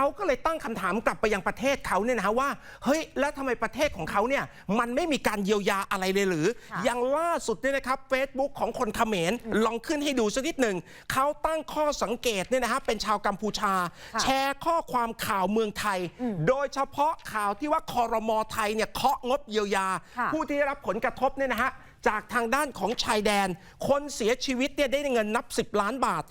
เขาก็เลยตั้งคำถามกลับไปยังประเทศเขาเนี่ยนะฮะว่า เฮ้ย แล้วทำไมประเทศของเขาเนี่ยมันไม่มีการเยียวยาอะไรเลยหรือค่ะอย่างล่าสุดเนี่ยนะครับ Facebook ของคนเขมรลองขึ้นให้ดูสักนิดหนึ่งเขาตั้งข้อสังเกตเนี่ยนะฮะเป็นชาวกัมพูชาค่ะแชร์ข้อความข่าวเมืองไทย โดยเฉพาะข่าวที่ว่าคอรมอไทยเนี่ยเคาะงบเยียวยาค่ะผู้ที่ได้รับผลกระทบเนี่ยนะฮะจากทางด้านของชายแดน คนเสียชีวิตเนี่ยได้เงินนับ 10 ล้านบาท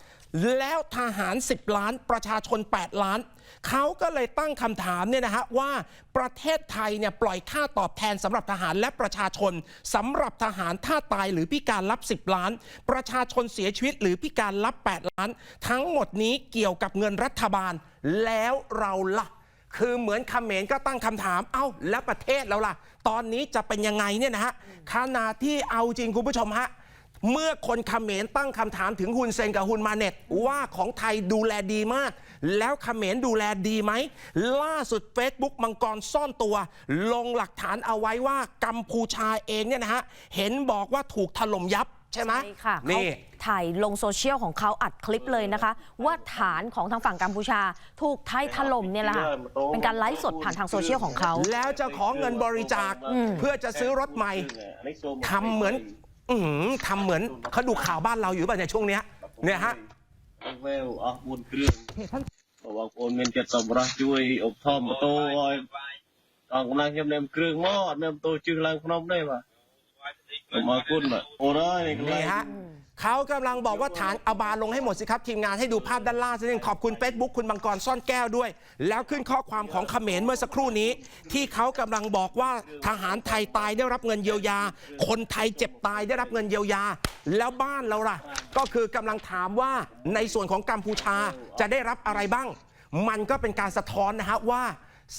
แล้วทหาร 10 ล้านประชาชน 8 ล้าน เขาก็เลยตั้งคำถามเนี่ยนะฮะว่าประเทศไทยเนี่ยปล่อยค่าตอบแทนสำหรับทหารและประชาชนสำหรับทหารถ้าตายหรือพิการรับ 10 ล้าน ประชาชนเสียชีวิตหรือพิการรับ 8 ล้าน ทั้งหมดนี้เกี่ยวกับเงินรัฐบาลแล้วเราล่ะคือเหมือนเขมรก็ตั้งคำถาม เอ้า แล้วประเทศเราล่ะ ตอนนี้จะเป็นยังไงเนี่ยนะฮะขณะที่เอาจริงคุณผู้ชมฮะ เมื่อคนเขมรตั้งคำถามถึงฮุนเซนกับฮุนมาเน็ตว่าของไทยดูแลดีมาก แล้วเขมรดูแลดีไหม ล่าสุด Facebook มังกรซ่อนตัว ลงหลักฐานเอาไว้ว่ากัมพูชาเองเนี่ยนะฮะ เห็นบอกว่าถูกถล่มยับใช่ไหมใช่ค่ะเขานี่ถ่ายลงโซเชียลของเขาอัดคลิปเลยนะคะ ว่าฐานของทางฝั่งกัมพูชา ถูกไทยถล่มเนี่ยแหละค่ะเป็นการไลฟ์สดผ่านทางโซเชียลของเขา แล้วจะขอเงินบริจาคเพื่อจะซื้อรถใหม่ทำเหมือน อือหือทำเหมือนเขาดูข่าวบ้านเราอยู่ป่ะในยช่วงเนี้ยเนี่ยฮะ វេវអស់4គ្រឿងបងប្អូនមានចិត្តសម្រាប់ជួយឧបត្ថម្ភម៉ូតូឲ្យអង្គកំណងខ្ញុំnemគ្រឿងមកអត់nemម៉ូតូជើងឡើងភ្នំទេបាទសូមអរគុណបាទអូនអើយនេះកន្លែ นี่ ង ฮะ เขากำลังบอกว่าฐานเอาบาลงให้หมดสิครับทีมงานให้ดูภาพด้านล่างสักนิดขอบคุณ Facebook คุณบังกรซ่อนแก้วด้วย แล้วขึ้นข้อความของเขมรเมื่อสักครู่นี้ ที่เขากำลังบอกว่าทหารไทยตายได้รับเงินเยียวยา คนไทยเจ็บตายได้รับเงินเยียวยา แล้วบ้านเราล่ะ ก็คือกำลังถามว่าในส่วนของกัมพูชาจะได้รับอะไรบ้าง มันก็เป็นการสะท้อนนะฮะว่า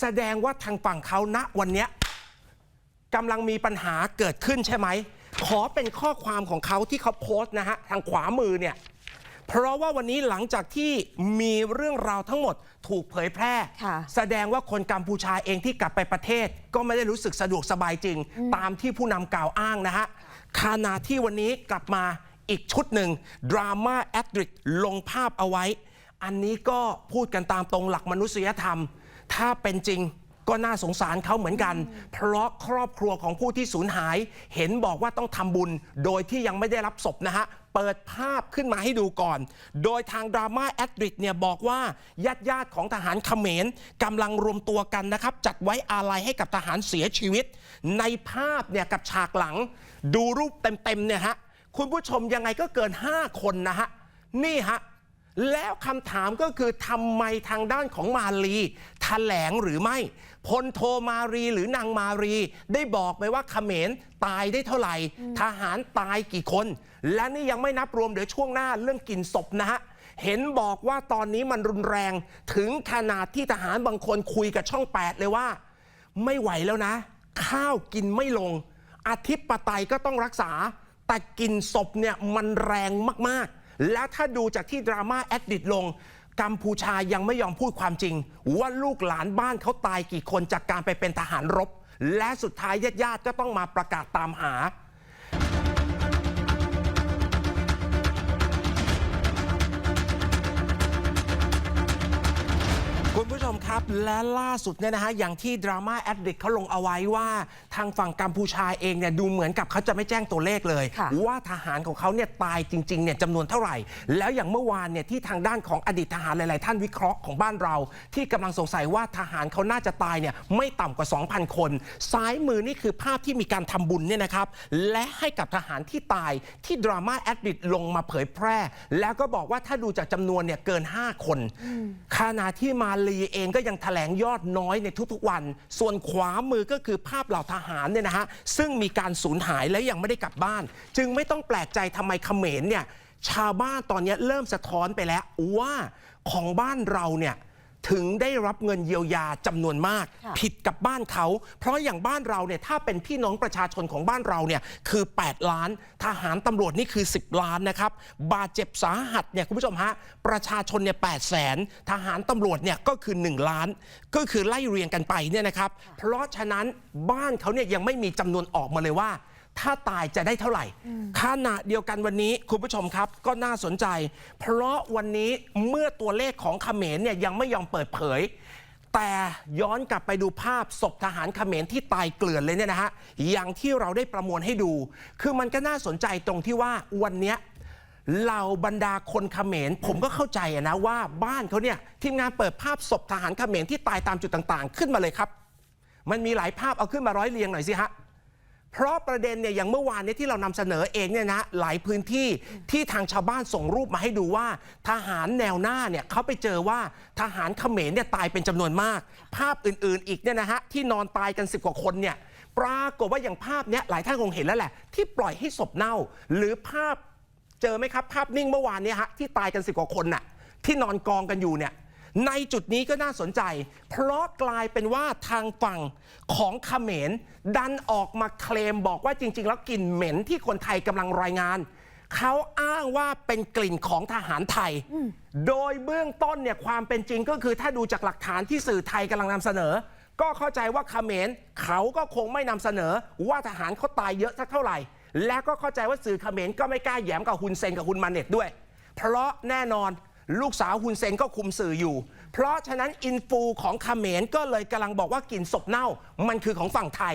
แสดงว่าทางฝั่งเขาณวันนี้กำลังมีปัญหาเกิดขึ้นใช่ไหม ขอเป็นข้อความของเขาที่เขาโพสต์นะฮะทางขวามือเนี่ย เพราะว่าวันนี้หลังจากที่มีเรื่องราวทั้งหมดถูกเผยแพร่ ค่ะ แสดงว่าคนกัมพูชาเองที่กลับไปประเทศ ก็ไม่ได้รู้สึกสะดวกสบายจริง ตามที่ผู้นำกล่าวอ้างนะฮะขณะที่วันนี้กลับมาอีกชุดหนึ่งดราม่าแอดริกลงภาพเอาไว้ อันนี้ก็พูดกันตามตรงหลักมนุษยธรรม ถ้าเป็นจริง ก็น่าสงสารเขาเหมือนกัน เพราะครอบครัวของผู้ที่สูญหาย เห็นบอกว่าต้องทำบุญ โดยที่ยังไม่ได้รับศพนะฮะเปิดภาพขึ้นมาให้ดูก่อน โดยทางดราม่าแอดริดเนี่ยบอกว่าญาติญาติๆของทหารเขมรกำลังรวมตัวกันนะครับ จัดไว้อาลัยให้กับทหารเสียชีวิต ในภาพเนี่ยกับฉากหลัง ดูรูปเต็มๆเนี่ยฮะคุณผู้ชมยังไงก็เกิน 5 คนนะฮะนี่ฮะ แล้วคำถามก็คือทำไมทางด้านของมาลีแถลงหรือไม่พลโทมารีหรือนางมารี ได้บอกไหมว่าเขมรตายได้เท่าไหร่ ทหารตายกี่คน และนี่ยังไม่นับรวมเดี๋ยวช่วงหน้าเรื่องกลิ่นศพนะฮะเห็นบอกว่าตอนนี้มันรุนแรงถึงขนาดที่ทหารบางคนคุยกับช่อง 8 เลยว่า ไม่ไหวแล้วนะ ข้าวกินไม่ลง อธิปไตยก็ต้องรักษา แต่กลินศพเนี่ยมันแรงมากๆ และถ้าดูจากที่ดราม่าแอดดิตลงกัมพูชายังไม่ยอมพูดความจริง ว่าลูกหลานบ้านเขาตายกี่คนจากการไปเป็นทหารรบ และสุดท้ายญาติๆก็ต้องมาประกาศตามหา คุณผู้ชมครับและล่าสุดเนี่ยนะฮะอย่างที่ดราม่าแอดดิกเขาลงเอาไว้ว่าทางฝั่งกัมพูชาเองเนี่ยดูเหมือนกับเขาจะไม่แจ้งตัวเลขเลย ค่ะ ว่าทหารของเขาเนี่ยตายจริงๆเนี่ยจำนวนเท่าไหร่ แล้วอย่างเมื่อวานเนี่ยที่ทางด้านของอดีตทหารหลาย ๆ ท่านวิเคราะห์ของบ้านเรา ที่กำลังสงสัยว่าทหารเขาน่าจะตายเนี่ยไม่ต่ำกว่า 2,000 คน ซ้ายมือนี่คือภาพที่มีการทำบุญเนี่ยนะครับ และให้กับทหารที่ตายที่ดราม่าแอดดิตลงมาเผยแพร่ แล้วก็บอกว่าถ้าดูจากจำนวนเนี่ยเกิน 5 คนขณะที่มาลีเองก็ยังแถลงยอดน้อยในทุกๆวัน ส่วนขวามือก็คือภาพเหล่าทหารหารเนี่ยนะฮะซึ่งมีการสูญหายและยังไม่ได้กลับบ้าน จึงไม่ต้องแปลกใจทำไมเขมรเนี่ยชาวบ้านตอนนี้เริ่มสะท้อนไปแล้วว่าของบ้านเราเนี่ย ถึงได้รับเงินเยียวยาจำนวนมากค่ะผิดกับบ้านเขา เพราะอย่างบ้านเราเนี่ยถ้าเป็นพี่น้องประชาชนของบ้านเราเนี่ยคือ 8 ล้าน ทหารตำรวจนี่คือ 10 ล้านนะครับบาดเจ็บสาหัสเนี่ยคุณผู้ชมฮะประชาชนเนี่ย8แสนทหารตำรวจเนี่ยก็คือ 1 ล้าน ก็คือไล่เรียงกันไปเนี่ยนะครับเพราะฉะนั้นบ้านเขาเนี่ยยังไม่มีจำนวนออกมาเลยว่า ถ้าตายจะได้เท่าไหร่ขณะเดียวกันวันนี้คุณผู้ชมครับก็น่าสนใจ เพราะวันนี้เมื่อตัวเลขของเขมรเนี่ยยังไม่ยอมเปิดเผย แต่ย้อนกลับไปดูภาพศพทหารเขมรที่ตายเกลื่อนเลยเนี่ยนะฮะอย่างที่เราได้ประมวลให้ดู คือมันก็น่าสนใจตรงที่ว่าวันเนี้ยเหล่าบรรดาคนเขมรผมก็เข้าใจอะนะว่าบ้านเขาเนี่ยทีมงานเปิดภาพศพทหารเขมรที่ตายตามจุดต่างๆ ขึ้นมาเลยครับ มันมีหลายภาพเอาขึ้นมาร้อยเรียงหน่อยสิฮะ เพราะประเด็นเนี่ยอย่างเมื่อวานเนี้ที่เรานำเสนอเองเนี่ยนะหลายพื้นที่ที่ทางชาวบ้านส่งรูปมาให้ดูว่า ทหารแนวหน้าเนี่ยเขาไปเจอว่าทหารเขมรเนี่ยตายเป็นจำนวนมาก ภาพอื่นๆ อีกเนี่ยนะฮะที่นอนตายกัน 10 กว่าคนเนี่ยปรากฏว่าอย่างภาพเนี้ยหลายท่านคงเห็นแล้วแหละ ที่ปล่อยให้ศพเน่า หรือภาพเจอไหมครับ ภาพนิ่งเมื่อวานเนี้ฮะที่ตายกัน10กว่าคนน่ะที่นอนกองกันอยู่เนี่ย ในจุดนี้ก็น่าสนใจ เพราะกลายเป็นว่าทางฝั่งของเขมรดันออกมาเคลมบอกว่าจริง ๆ แล้วกลิ่นเหม็นที่คนไทยกำลังรายงาน เขาอ้างว่าเป็นกลิ่นของทหารไทย โดยเบื้องต้นเนี่ยความเป็นจริงก็คือถ้าดูจากหลักฐานที่สื่อไทยกำลังนำเสนอ ก็เข้าใจว่าเขมรเขาก็คงไม่นำเสนอว่าทหารเขาตายเยอะสักเท่าไหร่ และก็เข้าใจว่าสื่อเขมรก็ไม่กล้าแย้มกับฮุนเซนกับฮุนมาเน็ตด้วย เพราะแน่นอน ลูกสาวฮุนเซนก็คุมสื่ออยู่ เพราะฉะนั้นอินฟูของเขมรก็เลยกำลังบอกว่ากลิ่นศพเน่า มันคือของฝั่งไทย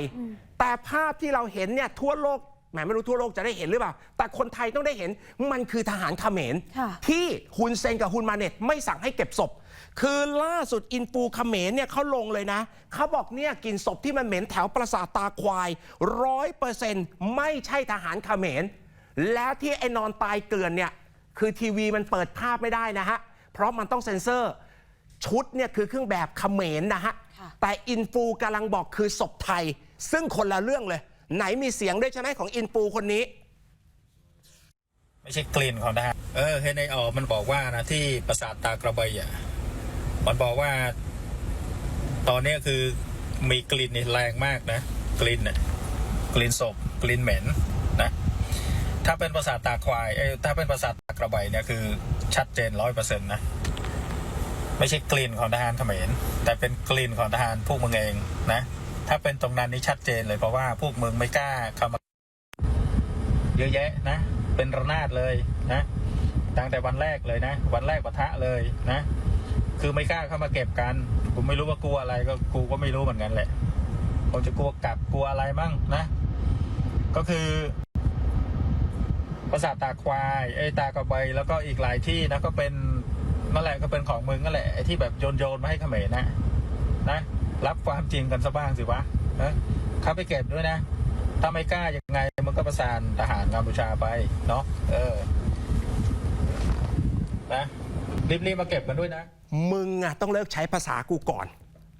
แต่ภาพที่เราเห็นเนี่ยทั่วโลกแหมไม่รู้ทั่วโลกจะได้เห็นหรือเปล่า แต่คนไทยต้องได้เห็นมันคือทหารเขมรค่ะที่ฮุนเซนกับฮุนมาเน็ตไม่สั่งให้เก็บศพ คือล่าสุดอินฟูเขมรเนี่ยเขาลงเลยนะ เขาบอกเนี่ยกลินศพที่มันเหม็นแถวปราสาทตาควายร้อยเปอร์เซ็นต์ไม่ใช่ทหารเขมรแล้วที่ไอ้นอนตายเกลื่อนเนี่ย คือทีวีมันเปิดภาพไม่ได้นะฮะ เพราะมันต้องเซ็นเซอร์ ชุดเนี่ยคือเครื่องแบบเขมรนะฮะค่ะแต่อินฟูกำลังบอกคือศพไทย ซึ่งคนละเรื่องเลย ไหนมีเสียงด้วยใช่ไหมของอินฟูคนนี้ ไม่ใช่กลิ่นของทหารเออเฮนไอออมันบอกว่านะที่ปราสาทตากระเบยอะมันบอกว่า ตอนเนี้ยคือมีกลิ่นนี่แรงมากนะ กลิ่นน่ะกลิ่นศพกลิ่นเหม็นนะ ถ้าเป็นปราสาตาควายเอ้ยถ้าเป็นปราสาตากระเบยเนี่ยคือชัดเจนร้อยเปอร์เซ็นต์นะ ไม่ใช่กลิ่นของทหารเขมร แต่เป็นกลิ่นของทหารพวกมึงเองนะ ถ้าเป็นตรงนั้นนี่ชัดเจนเลยเพราะว่าพวกมึงไม่กล้าเข้ามาเยอะแยะนะ เป็นระนาดเลยนะ ตั้งแต่วันแรกเลยนะ วันแรกปะทะเลยนะ คือไม่กล้าเข้ามาเก็บกันกูไม่รู้ว่ากลัวอะไรก็กูก็ไม่รู้เหมือนกันแหละคงจะกลัวกลับกลัวอะไรมั่งนะ ก็คือ ประสาทตาควายไอ้ตากระเบยแล้วก็อีกหลายที่นะก็เป็นนั่นแหละก็เป็นของมึงนั่นแหละไอ้ที่แบบโยนโยนมาให้เขมรนะนะรับความจริงกันซะบ้างสิวะนะเข้าไปเก็บด้วยนะ ถ้าไม่กล้ายังไงมันก็ประสานทหารกัมพูชาไปเนาะเออนะรีบๆมาเก็บกันด้วยนะ มึงอะต้องเลิกใช้ภาษากูก่อน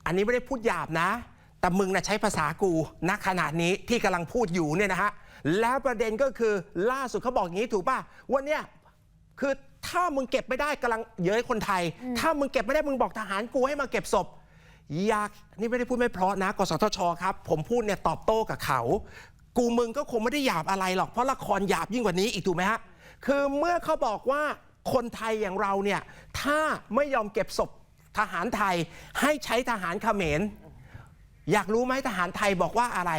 อันนี้ไม่ได้พูดหยาบนะ แต่มึงนะใช้ภาษากูณขณะนี้ที่กำลังพูดอยู่เนี่ยนะฮะแล้วประเด็นก็คือล่าสุดเขาบอกอย่างนี้ถูกป่ะวันเนี้ยคือถ้ามึงเก็บไม่ได้กำลังเย้ยคนไทย ถ้ามึงเก็บไม่ได้มึงบอกทหารกูให้มาเก็บศพอยากนี่ไม่ได้พูดไม่เพราะนะกสทชครับ ผมพูดเนี่ยตอบโต้กับเขา กูมึงก็คงไม่ได้หยาบอะไรหรอกเพราะละครหยาบยิ่งกว่านี้อีกถูกไหมฮะคือเมื่อเขาบอกว่าคนไทยอย่างเราเนี่ยถ้าไม่ยอมเก็บศพทหารไทยให้ใช้ทหารเขมร อยากรู้ไหมทหารไทยบอกว่าอะไร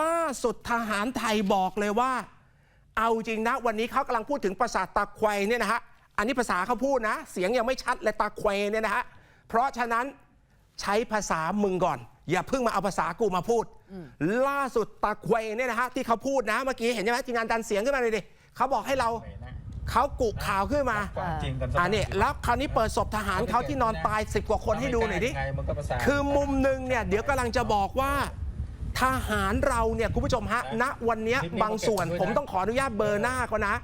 ล่าสุดทหารไทยบอกเลยว่า เอาจริงนะ วันนี้เขากำลังพูดถึงปราสาทตาควายเนี่ยนะฮะอันนี้ภาษาเขาพูดนะ เสียงยังไม่ชัดเลยตาควายเนี่ยนะฮะเพราะฉะนั้นใช้ภาษามึงก่อน อย่าเพิ่งมาเอาภาษากูมาพูด ล่าสุดตาควายเนี่ยนะฮะที่เขาพูดนะเมื่อกี้เห็นใช่ไหมทีมงานดันเสียงขึ้นมาเลยดิเขาบอกให้เรา เขากุข่าวขึ้นมาความจริงกันซะอ่านี่แล้วคราวนี้เปิดศพทหารเขาที่นอนตายสิบกว่าคนให้ดูหน่อยดิไงมันก็ประสาน คือมุมหนึ่งเนี่ยเดี๋ยวกำลังจะบอกว่า ทหารเราเนี่ยคุณผู้ชมฮะณวันเนี้ยบางส่วนผมต้องขออนุญาตเบอร์หน้าเขานะ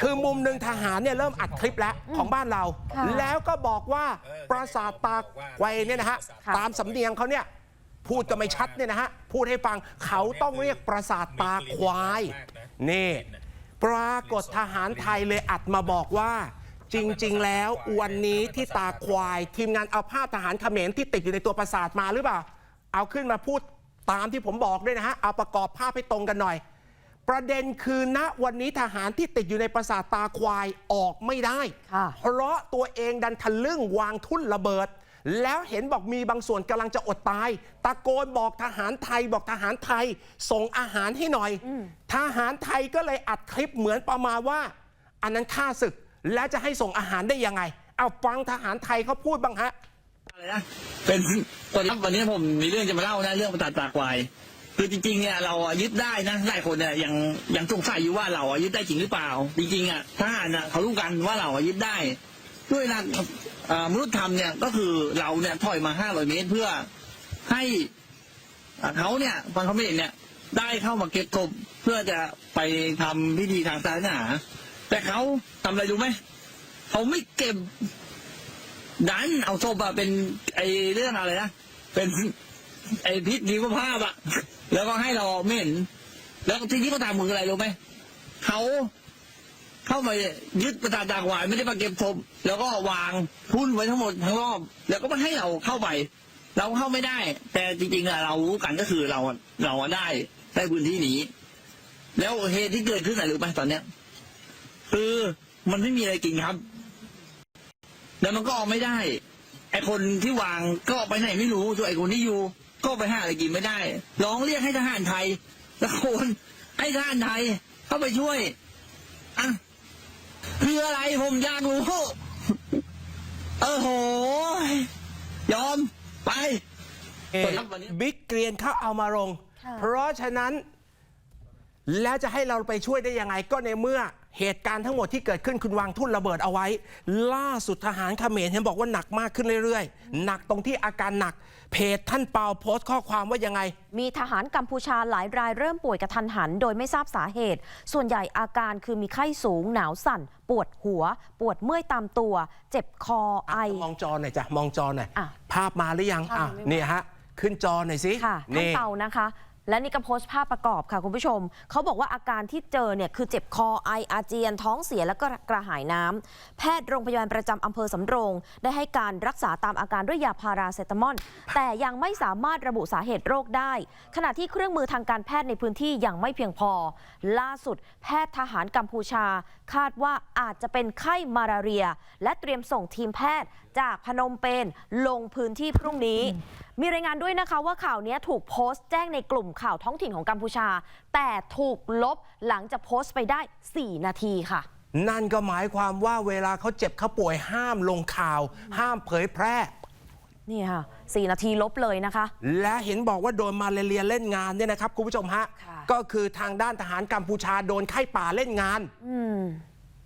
คือมุมหนึ่งทหารเนี่ยเริ่มอัดคลิปแล้วของบ้านเรา ค่ะ แล้วก็บอกว่าปราสาทตาไวเนี่ยนะฮะค่ะ ตามสำเนียงเขาเนี่ยพูดก็ไม่ชัดเนี่ยนะฮะพูดให้ฟังเขาต้องเรียกปราสาทตาควายนี่ ปรากฏทหารไทยเลยอัดมาบอกว่า จริง ๆ แล้ววันนี้ที่ตาควาย ทีมงานเอาภาพทหารเขมรที่ติดอยู่ในตัวปราสาทมาหรือเปล่า เอาขึ้นมาพูดตามที่ผมบอกด้วยนะฮะ เอาประกอบภาพให้ตรงกันหน่อย ประเด็นคือณวันนี้ทหารที่ติดอยู่ในปราสาทตาควายออกไม่ได้ค่ะเพราะตัวเองดันทะลึ่งวางทุ่นระเบิด แล้วเห็นบอกมีบางส่วนกำลังจะอดตาย ตะโกนบอกทหารไทยบอกทหารไทย ส่งอาหารให้หน่อย ทหารไทยก็เลยอัดคลิปเหมือนประมาณว่า อันนั้นฆ่าศึกแล้วจะให้ส่งอาหารได้ยังไง เอาฟังทหารไทยเขาพูดบ้างฮะอะไรนะเป็นตอนนี้วันนี้ผมมีเรื่องจะมาเล่านะเรื่องประสาทตาควายคือจริงๆเนี่ยเราอะยึดได้นะหลายคนเนี่ยยังยังสงสัยอยู่ว่าเราอะยึดได้จริงหรือเปล่า จริงๆอะทหารน่ะเขารู้กันว่าเราอะยึดได้ ด้วยหลักเอ่อ มนุษยธรรมเนี่ยก็คือเราเนี่ยถอยมา500เมตรเพื่อให้เขาเนี่ยฟังเขาไม่เห็นเนี่ย ได้เข้ามาเก็บศพเพื่อจะไปทำพิธีทางศาสนาแต่เขาทำอะไรรู้ไหมเขาไม่เก็บดันเอาศพอะเป็นไอเรื่องอะไรนะเป็นไอพิษชีวภาพอะแล้วก็ให้เราไม่เห็นแล้วที่นี่เขาทำมืออะไรรู้ไหมเขา เข้ามายึดประสาทตากหวายไม่ได้มาเก็บศพแล้วก็วางทุ่นไว้ทั้งหมดทั้งรอบ แล้วก็ไม่ให้เราเข้าไป เราเข้าไม่ได้ แต่จริงๆอะเรารู้กันก็คือเราเราได้ได้พื้นที่นี้ แล้วเหตุที่เกิดขึ้นอะไรรู้ไหมตอนเนี้ยคือมันไม่มีอะไรกินครับ แล้วมันก็ออกไม่ได้ไอคนที่วางก็ไปไหนไม่รู้ส่วนไอคนที่อยู่ ก็ไปหาอะไรกินไม่ได้ร้องเรียกให้ทหารไทยตะโกนให้ทหารไทยเข้าไปช่วยอะ คืออะไรผมอยากรู้ เออโห ยอมไปครับวันนี้บิ๊กเกรียนเขาเอามาลงค่ะเพราะฉะนั้น แล้วจะให้เราไปช่วยได้ยังไงก็ในเมื่อ เหตุการณ์ทั้งหมดที่เกิดขึ้นคุณวางทุ่นระเบิดเอาไว้ ล่าสุดทหารเขมรเห็นบอกว่าหนักมากขึ้นเรื่อยๆ หนักตรงที่อาการหนัก เพจท่านเปาโพสต์ข้อความว่ายังไง มีทหารกัมพูชาหลายรายเริ่มป่วยกระทันหัน โดยไม่ทราบสาเหตุ ส่วนใหญ่อาการคือมีไข้สูงหนาวสั่น ปวดหัว ปวดเมื่อยตามตัว เจ็บคอไอมองจอหน่อยจ้ะมองจอหน่อยอะภาพมาหรือยังภาพอะยังไม่มาเนี่ยฮะขึ้นจอหน่อยสิค่ะท่านนี่เปานะคะ และนี่ก็โพสต์ภาพประกอบค่ะคุณผู้ชม เขาบอกว่าอาการที่เจอเนี่ยคือเจ็บคอไออาเจียน ท้องเสียและก็กระหายน้ำแพทย์โรงพยาบาลประจำอำเภอสำโรง ได้ให้การรักษาตามอาการด้วยยาพาราเซตามอลแต่ยังไม่สามารถระบุสาเหตุโรคได้ ขณะที่เครื่องมือทางการแพทย์ในพื้นที่ยังไม่เพียงพอ ล่าสุด แพทย์ทหารกัมพูชา คาดว่าอาจจะเป็นไข้มาลาเรีย และเตรียมส่งทีมแพทย์จากพนมเปญลงพื้นที่พรุ่งนี้มีรายงานด้วยนะคะว่าข่าวนี้ถูกโพสต์แจ้งในกลุ่มข่าวท้องถิ่นของกัมพูชา แต่ถูกลบหลังจากโพสต์ไปได้ 4 นาทีค่ะ นั่นก็หมายความว่าเวลาเขาเจ็บเขาป่วยห้ามลงข่าว ห้ามเผยแพร่นี่ค่ะ4นาทีลบเลยนะคะ และเห็นบอกว่าโดนมาเลเรียเล่นงานเนี่ยนะครับ คุณผู้ชมฮะค่ะก็คือทางด้านทหารกัมพูชาโดนไข้ป่าเล่นงานอืม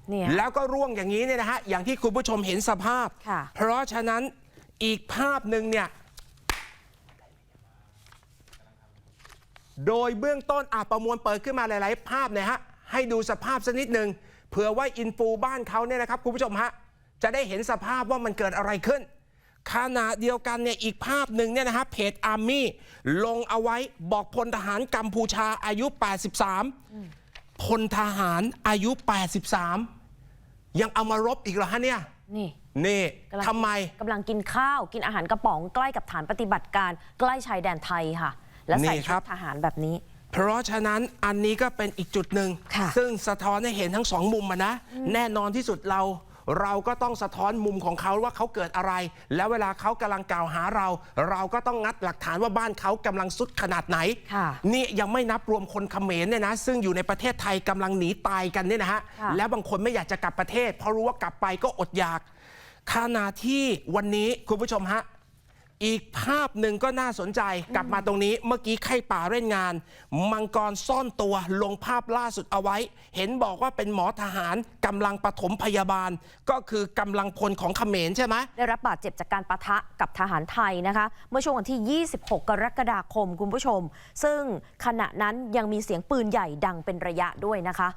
เนี่ยแล้วก็ร่วงอย่างนี้เนี่ยนะฮะ อย่างที่คุณผู้ชมเห็นสภาพค่ะเพราะฉะนั้นอีกภาพหนึ่งเนี่ย โดยเบื้องต้นอาประมวลเปิดขึ้นมาหลาย ๆ ภาพเนี่ยฮะให้ดูสภาพสักนิดหนึ่งเผื่อว่าอินฟูบ้านเขาเนี่ยนะครับคุณผู้ชมฮะจะได้เห็นสภาพว่ามันเกิดอะไรขึ้นขณะเดียวกันเนี่ยอีกภาพหนึ่งเนี่ยนะฮะเพจอาร์มี่ลงเอาไว้บอกพลทหารกัมพูชาอายุ 83พลทหารอายุ 83 ยังเอามารบอีกเหรอฮะเนี่ยนี่นี่กำลังทำไมกำลังกินข้าวกินอาหารกระป๋องใกล้กับฐานปฏิบัติการใกล้ชายแดนไทยค่ะ และใส่นี่คชุรัดบทหารแบบนี้ เพราะฉะนั้นอันนี้ก็เป็นอีกจุดหนึ่งค่ะซึ่งสะท้อนให้เห็นทั้งสองมุมอะนะ แน่นอนที่สุดเราเราก็ต้องสะท้อนมุมของเขาว่าเขาเกิดอะไร แล้วเวลาเขากำลังกล่าวหาเรา เราก็ต้องงัดหลักฐานว่าบ้านเขากำลังสุดขนาดไหนค่ะนี่ยังไม่นับรวมคนเขมรเนี่ยนะ ซึ่งอยู่ในประเทศไทยกำลังหนีตายกันเนี่ยนะฮะค่ะแล้วบางคนไม่อยากจะกลับประเทศ เพราะรู้ว่ากลับไปก็อดอยากขณะที่วันนี้คุณผู้ชมฮะ อีกภาพหนึ่งก็น่าสนใจกลับมาตรงนี้เมื่อกี้ไข่ป่าเล่นงาน มังกรซ่อนตัวลงภาพล่าสุดเอาไว้ เห็นบอกว่าเป็นหมอทหารกำลังปฐมพยาบาล ก็คือกำลังพลของเขมรใช่ไหม ได้รับบาดเจ็บจากการปะทะกับทหารไทยนะคะ เมื่อช่วงวันที่ 26 กรกฎาคมคุณผู้ชม ซึ่งขณะนั้นยังมีเสียงปืนใหญ่ดังเป็นระยะด้วยนะคะ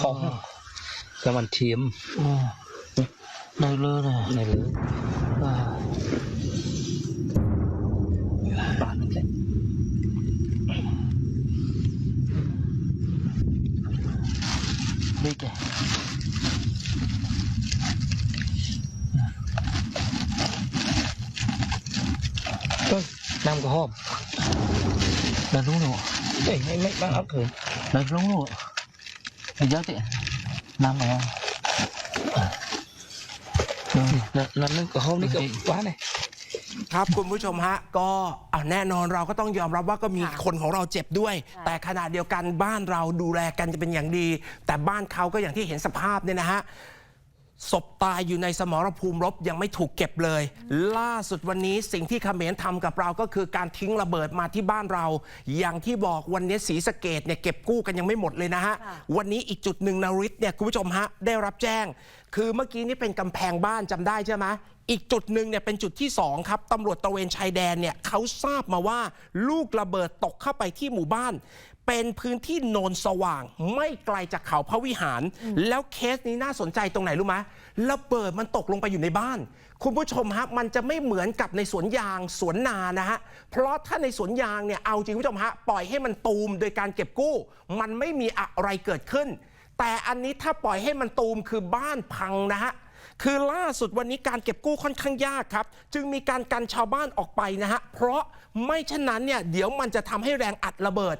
ของ กำมันเทียมในเลือนะในเลือปานนั่นแหละบิ๊กอะเอ้ยน้ำกระหอบดันลุงหนูเอ้ยไม่ไม่ไม่เอาคืนดันลุงหนู Bây giờ thì Nam này น้ำอะไนั่นึ่งกับห้องนี่กับว้าเนี่ยครับคุณผู้ชมฮะก็เอาแน่นอนเราก็ต้องยอมรับว่าก็มีคนของเราเจ็บด้วย แต่ขณะเดียวกันบ้านเราดูแลกันจะเป็นอย่างดี แต่บ้านเขาก็อย่างที่เห็นสภาพเนี่ยนะฮะ ศพตายอยู่ในสมรภูมิรบยังไม่ถูกเก็บเลย ล่าสุดวันนี้สิ่งที่เขมรทำกับเราก็คือการทิ้งระเบิดมาที่บ้านเรา อย่างที่บอกวันนี้ศรีสะเกดเนี่ยเก็บกู้กันยังไม่หมดเลยนะฮะค่ะวันนี้อีกจุดหนึ่งนาริตเนี่ยคุณผู้ชมฮะได้รับแจ้ง คือเมื่อกี้นี่เป็นกำแพงบ้านจำได้ใช่ไหมอีกจุดหนึ่งเนี่ยเป็นจุดที่ 2 ครับตำรวจตระเวนชายแดนเนี่ยเขาทราบมาว่าลูกระเบิดตกเข้าไปที่หมู่บ้าน เป็นพื้นที่โนนสว่าง ไม่ไกลจากเขาพระวิหาร แล้วเคสนี้น่าสนใจตรงไหนรู้ไหมระเบิดมันตกลงไปอยู่ในบ้าน คุณผู้ชมฮะมันจะไม่เหมือนกับในสวนยางสวนนานะฮะเพราะถ้าในสวนยางเนี่ยเอาจริงคุณผู้ชมฮะปล่อยให้มันตูมโดยการเก็บกู้ มันไม่มีอะไรเกิดขึ้น แต่อันนี้ถ้าปล่อยให้มันตูมคือบ้านพังนะฮะคือล่าสุดวันนี้การเก็บกู้ค่อนข้างยากครับ จึงมีการกันชาวบ้านออกไปนะฮะ เพราะไม่เช่นนั้นเนี่ยเดี๋ยวมันจะทำให้แรงอัดระเบิด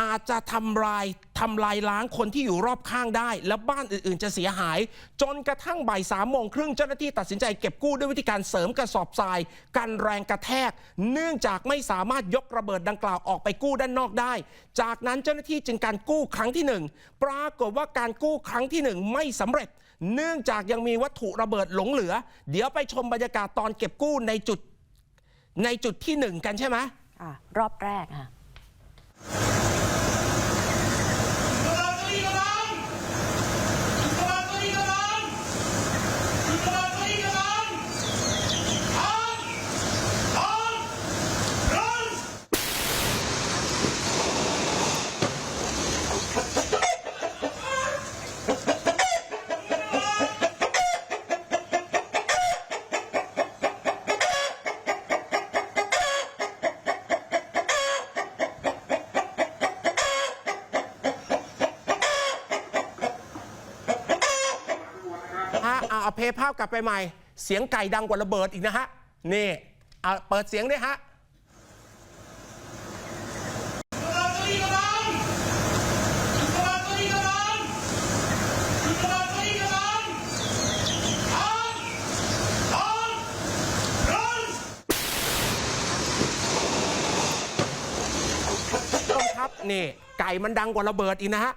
อาจจะทำลายทำลายล้างคนที่อยู่รอบข้างได้ และบ้านอื่นๆ จะเสียหาย จนกระทั่งบ่ายสามโมงครึ่งเจ้าหน้าที่ตัดสินใจเก็บกู้ด้วยวิธีการเสริมกระสอบทรายกันแรงกระแทก เนื่องจากไม่สามารถยกระเบิดดังกล่าวออกไปกู้ด้านนอกได้ จากนั้นเจ้าหน้าที่จึงการกู้ครั้งที่หนึ่งปรากฏว่าการกู้ครั้งที่หนึ่งไม่สำเร็จ เนื่องจากยังมีวัตถุระเบิดหลงเหลือ เดี๋ยวไปชมบรรยากาศตอนเก็บกู้ในจุดในจุดที่หนึ่งกันใช่ไหมอรอบแรกค่ะ うん。 เอาเพย์ภาพกลับไปใหม่ เสียงไก่ดังกว่าระเบิดอีกนะฮะ นี่เอาเปิดเสียงด้วยฮะผู้ชมครับนี่ไก่มันดังกว่าระเบิดอีกนะฮะ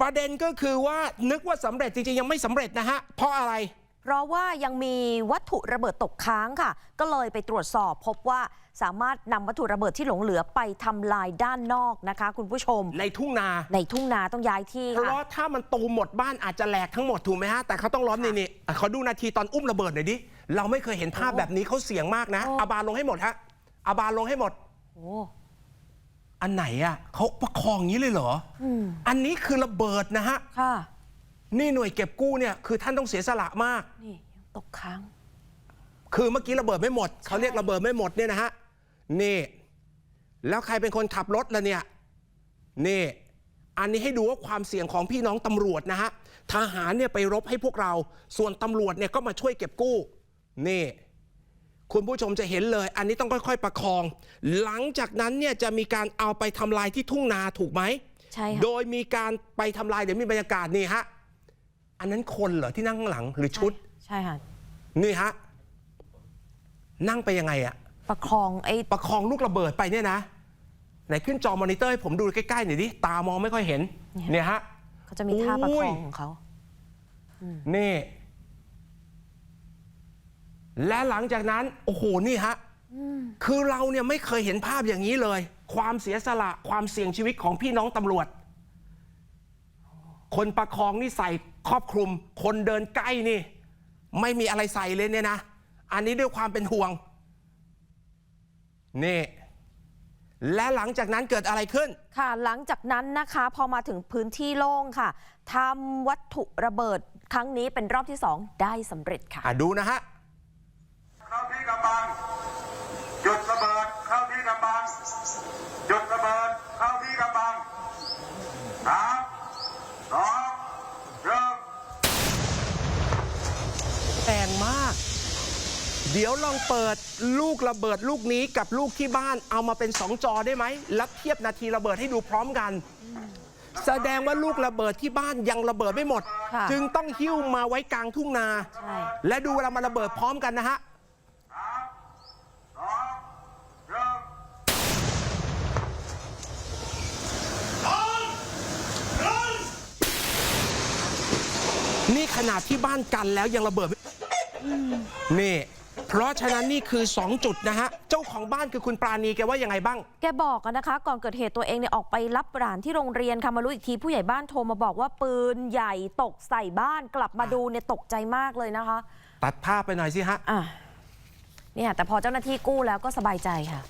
ประเด็นก็คือว่านึกว่าสำเร็จจริงๆ ยังไม่สำเร็จนะฮะ เพราะอะไร เพราะว่ายังมีวัตถุระเบิดตกค้างค่ะ ก็เลยไปตรวจสอบพบว่าสามารถนำวัตถุระเบิดที่หลงเหลือไปทำลายด้านนอกนะคะ คุณผู้ชม ในทุ่งนา ในทุ่งนาต้องย้ายที่เพค่ะ ราะถ้ามันตูมหมดบ้านอาจจะแหลกทั้งหมดถูกไหมฮะ แต่เขาต้องล้อมนี่นี่อะเขาดูนาทีตอนอุ้มระเบิดหน่อยดิ เราไม่เคยเห็นภาพแบบนี้เขาเสียงมากนะโอ้อาบาลงให้หมดฮะอาบาลงให้หมด โอ้ อันไหนอะเขาประคองอย่างนี้เลยเหรอออันนี้คือระเบิดนะฮะ ค่ะ นี่หน่วยเก็บกู้เนี่ยคือท่านต้องเสียสละมาก นี่ยังตกค้าง คือเมื่อกี้ระเบิดไม่หมด เขาเรียกระเบิดไม่หมดเนี่ยนะฮะนี่ แล้วใครเป็นคนขับรถล่ะเนี่ยนี่อันนี้ให้ดูว่าความเสี่ยงของพี่น้องตำรวจนะฮะทหารเนี่ยไปรบให้พวกเรา ส่วนตำรวจเนี่ยก็มาช่วยเก็บกู้นี่คุณผู้ชมจะเห็นเลย อันนี้ต้องค่อย ๆ ประคอง หลังจากนั้นเนี่ยจะมีการเอาไปทำลายที่ทุ่งนาถูกไหมใช่ค่ะโดยมีการไปทำลายเดี๋ยวมีบรรยากาศนี่ฮะ อันนั้นคนเหรอที่นั่งข้างหลังหรือชุด ใช่ค่ะ นี่ฮะ นั่งไปยังไงอะประคองไอ้ประคองลูกระเบิดไปเนี่ยนะไหนขึ้นจอมอนิเตอร์ให้ผมดูใกล้ๆหน่อยดิตามองไม่ค่อยเห็น เนี่ยฮะ เขาจะมีท่าประคองโอ้ยของเขานี่ และหลังจากนั้น โอ้โหนี่ฮะคือเราเนี่ยไม่เคยเห็นภาพอย่างนี้เลย ความเสียสละความเสี่ยงชีวิตของพี่น้องตำรวจ คนประคองนี่ใส่ครอบคลุม คนเดินใกล้นี่ ไม่มีอะไรใส่เลยเนี่ยนะ อันนี้ด้วยความเป็นห่วง นี่ และหลังจากนั้นเกิดอะไรขึ้น ค่ะ หลังจากนั้นนะคะ พอมาถึงพื้นที่โล่งค่ะทำวัตถุระเบิดครั้งนี้เป็นรอบที่สองได้สำเร็จค่ะ อะดูนะฮะ เข้าที่กำบังหยุดระเบิดเข้าที่กำบังหยุดระเบิดเข้าที่กำบังสามส องเริ่มแรงมาก เดี๋ยวลองเปิดลูกระเบิดลูกนี้กับลูกที่บ้านเอามาเป็น2จอได้ไหมแล้วเทียบนาทีระเบิดให้ดูพร้อมกัน แสดงว่าลูกระเบิดที่บ้านยังระเบิดไม่หมด ค่ะ จึงต้องหิ้วมาไว้กลางทุ่งนา ใช่ และดูเวลามันระเบิดพร้อมกันนะฮะ สองหนึ่ง นี่ขนาดที่บ้านกันแล้วยังระเบิดไม่นี่เพราะฉะนั้นนี่คือ 2 จุดนะฮะ เจ้าของบ้านคือคุณปราณีแกว่ายังไงบ้าง แกบอกอะนะคะ ก่อนเกิดเหตุตัวเองเนี่ยออกไปรับหลานที่โรงเรียนค่ะมารู้อีกทีผู้ใหญ่บ้านโทรมาบอกว่าปืนใหญ่ตกใส่บ้านกลับมาดูเนี่ยตกใจมากเลยนะคะ ตัดภาพไปหน่อยสิฮะอะเนี่ยแต่พอเจ้าหน้าที่กู้แล้วก็สบายใจค่ะ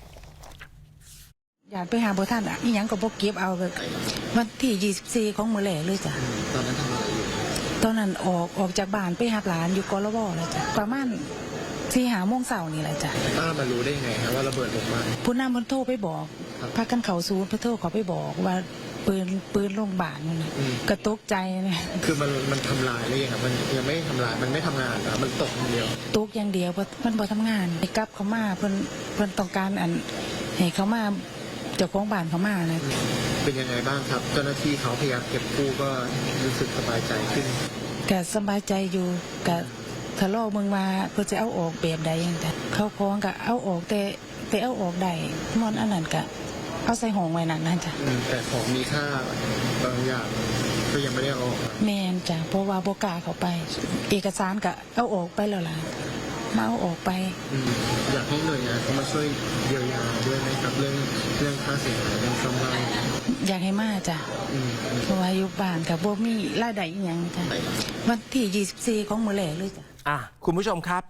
อยากไปหาบ่ท่านอะอีหยังก็บ่เก็บเอาก็วันที่ 24 ของมื้อแรกเลยจ้ะตอนนั้นทำอะไรอยู่ ตอนนั้นออกออกจากบ้านไปหาหลานอยู่กรวแล้วจ้ะประมาณสี่หาโมงเช้านี่แหละจ้ะป้ามารู้ได้ยังไงครับว่าระเบิดลงมาผู้นำเพิ่นโทรไปบอกพากันเข้าศูนย์เพิ่นโทรเขาไปบอกว่าปืนปืนโรงพยาบาลนั่นน่ะอืมก็ตกใจนะคือมันมันทำลายหรือยังครับมันยังไม่ทำลายมันไม่ทำงานเหรอมันตกคนเดียวตกอย่างเดียวบ่มันบ่ทำงานให้กลับเขามาเพิ่นเพิ่นต้องการอันให้เขามา เจ้าของบ้านเขามานะเป็นยังไงบ้างครับ เจ้าหน้าที่เขาพยายามเก็บกู้ก็รู้สึกสบายใจขึ้นก็สบายใจอยู่ก็ทะเลาะมึงว่าเพื่อจะเอาออกแบบใดอย่างแต่เขาคล้องก็เอาออกแต่แต่เอาออกได้มอนอันนั้นก็เอาใส่ห้องไว้นั่นนะจ๊ะอืมแต่ของมีค่าบางอย่างก็ยังไม่ได้เอาออกมาแมนจ้ะเพราะว่าโบกล้าเขาไป เอกสารก็เอาออกไปแล้วล่ะ มาเอาออกไป อืมอยากให้หน่วยงานเขามาช่วยเยียวยาด้วยไหมครับเรื่องเรื่องค่าเสียหายเรื่องซ่อมบ้านอยากให้มาจ้ะอืมอืมเพราะว่าอยู่บ้านกับบ่มีรายได้อีหยังจ้ะวันที่ 24 ของมื้อแรกเลยจ้ะ อะคุณผู้ชมครับ